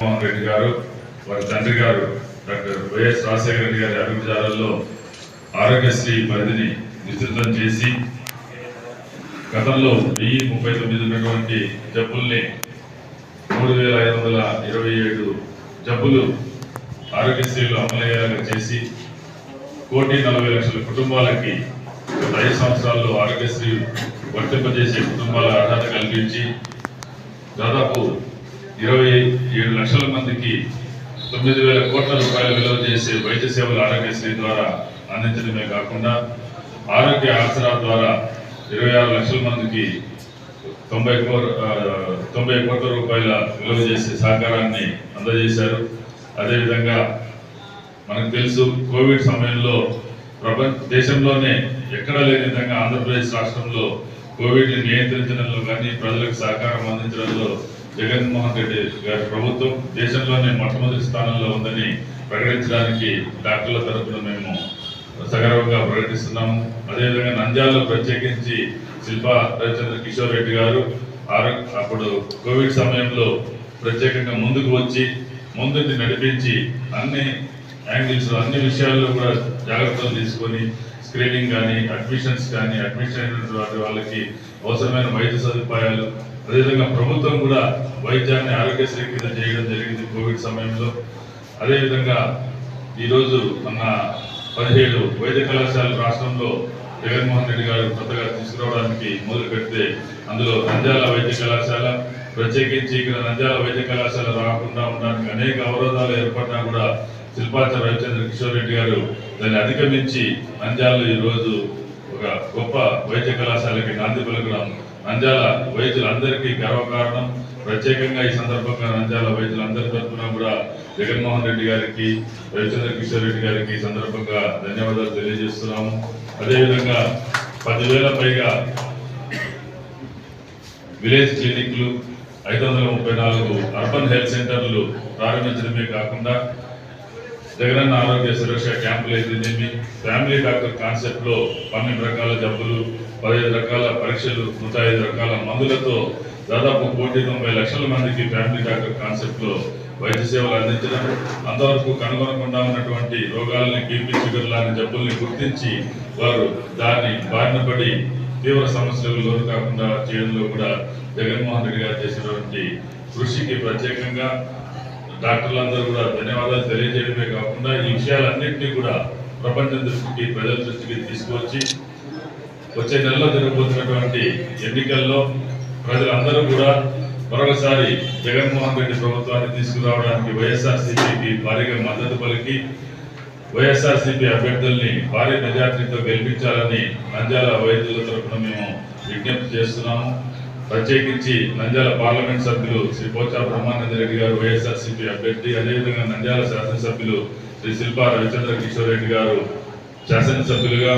మోహన్ రెడ్డి గారు వారి తండ్రి గారు డాక్టర్ వైఎస్ రాజశేఖర రెడ్డి గారి అడుగుజాడల్లో ఆరోగ్యశ్రీ పరిధిని విస్తృతం చేసి గతంలో వెయ్యి ముప్పై తొమ్మిది ఉన్నటువంటి జబ్బుల్ని మూడు వేల ఐదు వందల ఇరవై ఏడు జబ్బులు ఆరోగ్యశ్రీలో అమలయ్యేలాగా చేసి కోటి నలభై లక్షల కుటుంబాలకి గత ఐదు సంవత్సరాల్లో ఆరోగ్యశ్రీ వర్తింపజేసే కుటుంబాల అర్హత కల్పించి దాదాపు ఇరవై ఏడు లక్షల మందికి తొమ్మిది వేల కోట్ల రూపాయలు విలువ చేసే వైద్య సేవలు ఆరోగ్యశ్రీ ద్వారా అందించడమే కాకుండా ఆరోగ్య ఆసరా ద్వారా ఇరవై ఆరు లక్షల మందికి తొంభై కో తొంభై కోట్ల రూపాయల విలువ చేసే సహకారాన్ని అందజేశారు. అదేవిధంగా మనకు తెలుసు కోవిడ్ సమయంలో ప్రపంచ దేశంలోనే ఎక్కడా లేని విధంగా ఆంధ్రప్రదేశ్ రాష్ట్రంలో కోవిడ్ని నియంత్రించడంలో కానీ ప్రజలకు సహకారం అందించడంలో జగన్మోహన్ రెడ్డి గారి ప్రభుత్వం దేశంలోనే మొట్టమొదటి స్థానంలో ఉందని ప్రకటించడానికి డాక్టర్ల తరపున మేము సగర్వంగా ప్రకటిస్తున్నాము. అదేవిధంగా నంద్యాలలో ప్రత్యేకించి శిల్పా రవిచంద్ర కిషోర్ రెడ్డి గారు ఆరోగ్య అప్పుడు కోవిడ్ సమయంలో ప్రత్యేకంగా ముందుకు వచ్చి ముందుని నడిపించి అన్ని యాంగిల్స్ అన్ని విషయాల్లో కూడా జాగ్రత్తలు తీసుకొని స్క్రీనింగ్ కానీ అడ్మిషన్స్ కానీ అడ్మిషన్ అయినటువంటి వాళ్ళకి అవసరమైన వైద్య సదుపాయాలు అదేవిధంగా ప్రభుత్వం కూడా వైద్యాన్ని ఆరోగ్యశ్రీ కింద చేయడం జరిగింది కోవిడ్ సమయంలో. అదేవిధంగా ఈరోజు మన పదిహేడు వైద్య కళాశాల రాష్ట్రంలో జగన్మోహన్ రెడ్డి గారు కొత్తగా తీసుకురావడానికి మొదలు పెడితే అందులో నంద్యాల వైద్య కళాశాల ప్రత్యేకించి ఇక్కడ నంద్యాల వైద్య కళాశాల రాకుండా ఉండడానికి అనేక అవరోధాలు ఏర్పడినా కూడా శిల్పాచార్య రవిచంద్ర కిషోర్ రెడ్డి గారు దాన్ని అధిగమించి నంద్యాలలో ఈ రోజు ఒక గొప్ప వైద్య కళాశాలకి నాంది పలకడం నంద్యాల వైద్యులందరికీ గర్వకారణం ప్రత్యేకంగా ఈ సందర్భంగా నంద్యాల వైద్యులందరి తరఫున కూడా జగన్మోహన్ రెడ్డి గారికి రవిచంద్ర కిషోర్ రెడ్డి గారికి ఈ సందర్భంగా ధన్యవాదాలు తెలియజేస్తున్నాము. అదేవిధంగా పదివేల పైగా విలేజ్ క్లినిక్లు ఐదు వందల ముప్పై నాలుగు అర్బన్ హెల్త్ సెంటర్లు ప్రారంభించడమే కాకుండా జగనన్న ఆరోగ్య సురక్ష క్యాంపులు అయితేనేమి ఫ్యామిలీ డాక్టర్ కాన్సెప్ట్లో పన్నెండు రకాల జబ్బులు పదిహేను రకాల పరీక్షలు నూట ఐదు రకాల మందులతో దాదాపు కోటి తొంభై లక్షల మందికి ఫ్యామిలీ డాక్టర్ కాన్సెప్ట్లో వైద్య సేవలు అందించడం అంతవరకు కనుగొనకుండా ఉన్నటువంటి రోగాలని బీపీ షుగర్ లాంటి జబ్బుల్ని గుర్తించి వారు దాన్ని బారిన పడి తీవ్ర సమస్యలకు లోను కాకుండా చేయడంలో కూడా జగన్మోహన్ రెడ్డి గారు చేసినటువంటి కృషికి ప్రత్యేకంగా డాక్టర్లందరూ కూడా ధన్యవాదాలు తెలియజేయడమే కాకుండా ఈ విషయాలన్నింటినీ కూడా ప్రపంచం దృష్టికి ప్రజల దృష్టికి తీసుకువచ్చి వచ్చే నెలలో జరగబోతున్నటువంటి ఎన్నికల్లో ప్రజలందరూ కూడా మరొకసారి జగన్మోహన్ రెడ్డి ప్రభుత్వాన్ని తీసుకురావడానికి వైఎస్ఆర్సీపీకి భారీగా మద్దతు పలికి వైఎస్ఆర్సీపీ అభ్యర్థుల్ని భారీ మెజార్టీతో గెలిపించాలని నంద్యాల వైద్యుల తరఫున మేము విజ్ఞప్తి చేస్తున్నాము. ప్రత్యేకించి నంద్యాల పార్లమెంట్ సభ్యులు శ్రీ పోచా బ్రహ్మానంద రెడ్డి గారు వైఎస్ఆర్సీపీ అభ్యర్థి అదేవిధంగా నంద్యాల శాసనసభ్యులు శ్రీ శిల్పా రవిచంద్ర కిషోర్ రెడ్డి గారు శాసనసభ్యులుగా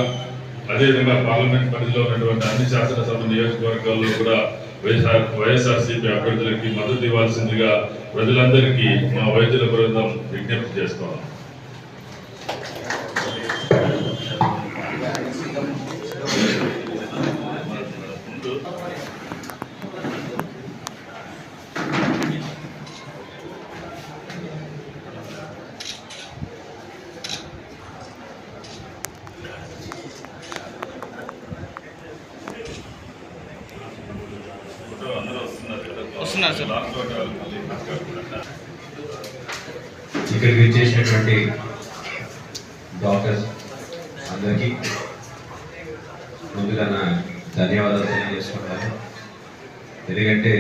అదేవిధంగా పార్లమెంట్ పరిధిలో ఉన్నటువంటి అన్ని శాసనసభ నియోజకవర్గాల్లో కూడా వైఎస్ఆర్ వైఎస్ఆర్సీపీ అభ్యర్థులకి మద్దతు ఇవ్వాల్సిందిగా ప్రజలందరికీ మా వైద్యుల బృందం విజ్ఞప్తి చేస్తున్నాం. ఇక్కడికి వచ్చేసినటువంటి డాక్టర్స్ అందరికీ ముందుగా నా ధన్యవాదాలు తెలియజేసుకుంటాను. ఎందుకంటే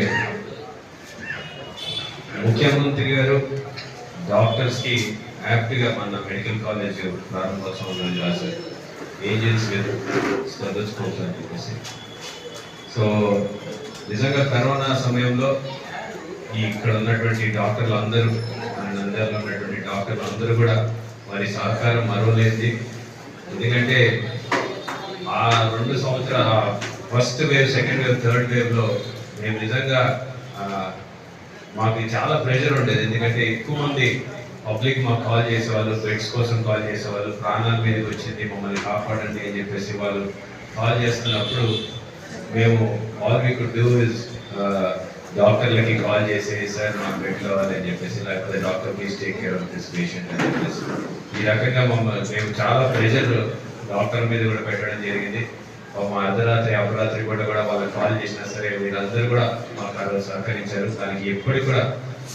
ముఖ్యమంత్రి గారు డాక్టర్స్కి హ్యాపీగా మన మెడికల్ కాలేజ్ ప్రారంభోత్సవం రాశారు. ఏజెంట్స్ మీరు చదువుకోవచ్చు అని చెప్పేసి. సో నిజంగా కరోనా సమయంలో ఈ ఇక్కడ ఉన్నటువంటి డాక్టర్లు అందరూ మన నంద్యాలలో ఉన్నటువంటి డాక్టర్లు అందరూ కూడా వారి సహకారం మరవలేంది ఎందుకంటే ఆ రెండు సంవత్సరాల first wave second wave third వేవ్లో మేము నిజంగా మాకు చాలా ప్రెషర్ ఉండేది. ఎందుకంటే ఎక్కువ మంది పబ్లిక్ మాకు కాల్ చేసేవాళ్ళు బెడ్స్ కోసం కాల్ చేసేవాళ్ళు ప్రాణాల మీదకి వచ్చింది మమ్మల్ని కాపాడండి అని చెప్పేసి వాళ్ళు కాల్ చేస్తున్నప్పుడు మేము all we could do is డాక్టర్లకి call చేసి సార్ నాకు బెడ్లో అని చెప్పేసి లేకపోతే doctor please take care of this patient అని చెప్పేసి. ఈ రకంగా మమ్మల్ని మేము చాలా ప్రెషర్ డాక్టర్ మీద కూడా పెట్టడం జరిగింది. మా అర్ధరాత్రి అపరాత్రి కూడా కూడా వాళ్ళకి కాల్ చేసినా సరే వీళ్ళందరూ కూడా మాకు ఆ రోజు సహకరించారు. దానికి ఎప్పటికి కూడా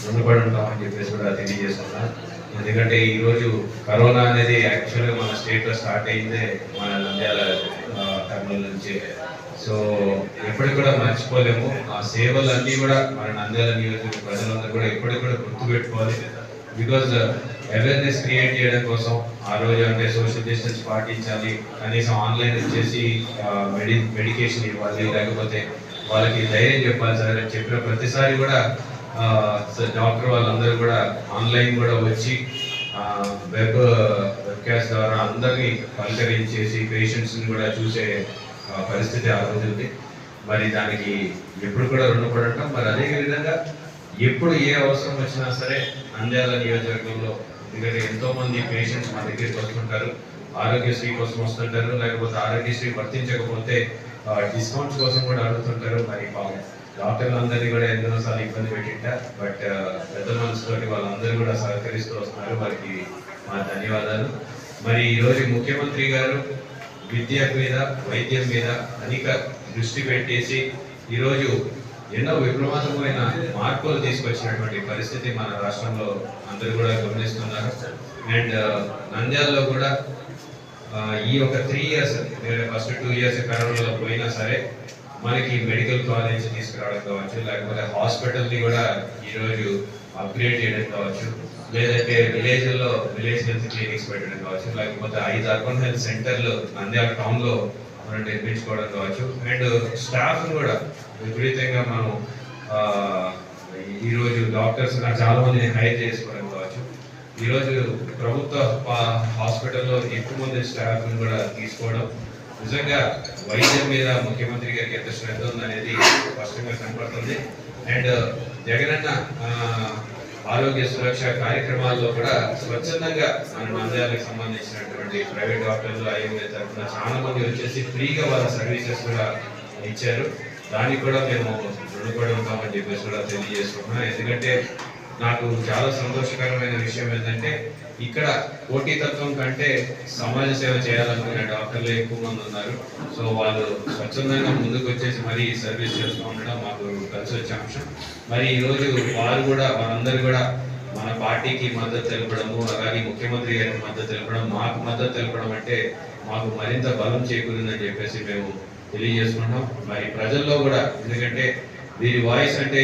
రుణపడి ఉంటామని చెప్పేసి కూడా తెలియజేస్తున్నాను. ఎందుకంటే ఈరోజు కరోనా అనేది యాక్చువల్గా మన స్టేట్లో స్టార్ట్ అయిందే మన నంద్యాల కర్నూలు నుంచి. సో ఎప్పటికి కూడా మర్చిపోలేము. ఆ సేవలు అన్నీ కూడా మన నంద్యాల నియోజకవర్గ ప్రజలందరూ కూడా ఎప్పటికి కూడా గుర్తుపెట్టుకోవాలి. బికాజ్ అవేర్నెస్ క్రియేట్ చేయడం కోసం ఆ రోజు అంటే సోషల్ డిస్టెన్స్ పాటించాలి. కనీసం ఆన్లైన్ వచ్చేసి మెడి మెడికేషన్ ఇవ్వాలి. లేకపోతే వాళ్ళకి ధైర్యం చెప్పాలి సార్ అని చెప్పిన ప్రతిసారి కూడా డాక్టర్ వాళ్ళందరూ కూడా ఆన్లైన్ కూడా వచ్చి వెబ్ వెబ్కాస్ట్ ద్వారా అందరినీ పలకరించేసి పేషెంట్స్ని కూడా చూసే పరిస్థితి ఆ రోజు ఉంది. మరి దానికి ఎప్పుడు కూడా రుణపడటం మరి అదే విధంగా ఎప్పుడు ఏ అవసరం వచ్చినా సరే నంద్యాల నియోజకవర్గంలో ఎందుకంటే ఎంతో మంది పేషెంట్స్ మా దగ్గరికి వస్తుంటారు. ఆరోగ్యశ్రీ కోసం వస్తుంటారు. లేకపోతే ఆరోగ్యశ్రీ వర్తించకపోతే డిస్కౌంట్స్ కోసం కూడా అడుగుతుంటారు. మరి పాపం డాక్టర్లు అందరినీ కూడా ఎన్నోసార్లు ఇబ్బంది పెట్టింట బట్ పెద్ద మనసుతోటి వాళ్ళందరూ కూడా సహకరిస్తూ వస్తున్నారు. వారికి మా ధన్యవాదాలు. మరి ఈరోజు ముఖ్యమంత్రి గారు విద్య మీద వైద్యం మీద అధిక దృష్టి పెట్టేసి ఈరోజు ఎన్నో విప్లవాత్మకమైన మార్పులు తీసుకొచ్చినటువంటి పరిస్థితి మన రాష్ట్రంలో అందరూ కూడా గమనిస్తున్నారు. అండ్ నంద్యాలలో కూడా ఈ యొక్క three years first two years కరోనాలో పోయినా సరే మనకి మెడికల్ కాలేజ్ తీసుకురావడం కావచ్చు లేకపోతే హాస్పిటల్ని కూడా ఈరోజు అప్గ్రేడ్ చేయడం కావచ్చు లేదంటే విలేజ్లో విలేజ్ హెల్త్ క్లినిక్స్ పెట్టడం కావచ్చు లేకపోతే ఐదు అర్బన్ హెల్త్ సెంటర్లు నంద్యాల టౌన్లో మనం నిర్మించుకోవడం కావచ్చు. అండ్ స్టాఫ్ కూడా విపరీతంగా మనం ఈరోజు డాక్టర్స్ చాలా మందిని హైర్ చేసుకోవడం కావచ్చు. ఈరోజు ప్రభుత్వ పా- హాస్పిటల్లో ఎక్కువ మంది స్టాఫ్ని కూడా తీసుకోవడం. నిజంగా వైద్యం మీద ముఖ్యమంత్రి గారికి ఎంత శ్రద్ధ ఉందనేది స్పష్టంగా కనపడుతుంది. అండ్ జగనన్న ఆరోగ్య సురక్ష కార్యక్రమాల్లో కూడా స్వచ్ఛందంగా మన మందిరాలకు సంబంధించినటువంటి ప్రైవేట్ డాక్టర్లు ఐఎంఏ తరఫున చాలా మంది వచ్చేసి ఫ్రీగా వాళ్ళ సర్వీసెస్ కూడా ఇచ్చారు. దానికి కూడా మేము రుణపడి ఉంటామని చెప్పేసి కూడా తెలియజేస్తున్నాం ఎందుకంటే నాకు చాలా సంతోషకరమైన విషయం ఏంటంటే ఇక్కడ పోటీతత్వం కంటే సమాజ సేవ చేయాలనుకునే డాక్టర్లు ఎక్కువ మంది ఉన్నారు. సో వాళ్ళు స్వచ్ఛందంగా ముందుకు వచ్చేసి మరి సర్వీస్ చేస్తూ ఉండడం మాకు కలిసి వచ్చే అంశం. మరి ఈరోజు వారు కూడా వారందరూ కూడా మన పార్టీకి మద్దతు తెలపడము అలాగే ముఖ్యమంత్రి గారికి మద్దతు తెలపడం మాకు మద్దతు తెలపడం అంటే మాకు మరింత బలం చేకూరిందని చెప్పేసి మేము తెలియజేసుకుంటాం మరి ప్రజల్లో కూడా ఎందుకంటే దీని వాయిస్ అంటే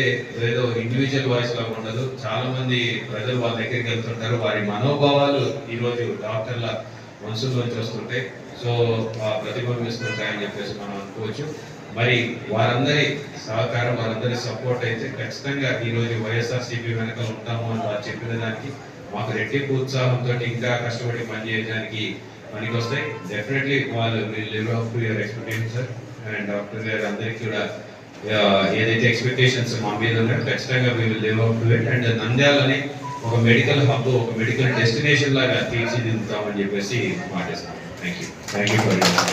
ఏదో ఇండివిజువల్ వాయిస్ లాగా ఉండదు. చాలా మంది ప్రజలు వాళ్ళ దగ్గరికి వెళ్తుంటారు. వారి మనోభావాలు ఈరోజు డాక్టర్ల మనసులోంచి వస్తుంటాయి సో ఆ ప్రతిబింబిస్తుంటాయని చెప్పేసి మనం అనుకోవచ్చు. మరి వారందరి సహకారం వారందరి సపోర్ట్ అయితే ఖచ్చితంగా ఈరోజు వైఎస్ఆర్సీపీ వైఎస్ఆర్ సిపి వెనక ఉంటాము అని వారు చెప్పిన దానికి మాకు రెట్టింపు ఉత్సాహంతో ఇంకా కష్టపడి పనిచేయడానికి పనికి వస్తాయి డెఫినెట్లీ వాళ్ళు live up to your expectation sir and doctor గారు అందరికీ కూడా ఏదైతే ఎక్స్పెక్టేషన్స్ మా మీద ఉన్నాయో ఖచ్చితంగా మేము live up to it and నంద్యాలని ఒక మెడికల్ హబ్ ఒక మెడికల్ డెస్టినేషన్ లాగా తీర్చిదిద్దుతామని చెప్పేసి మాటిస్తాం thank you thank you for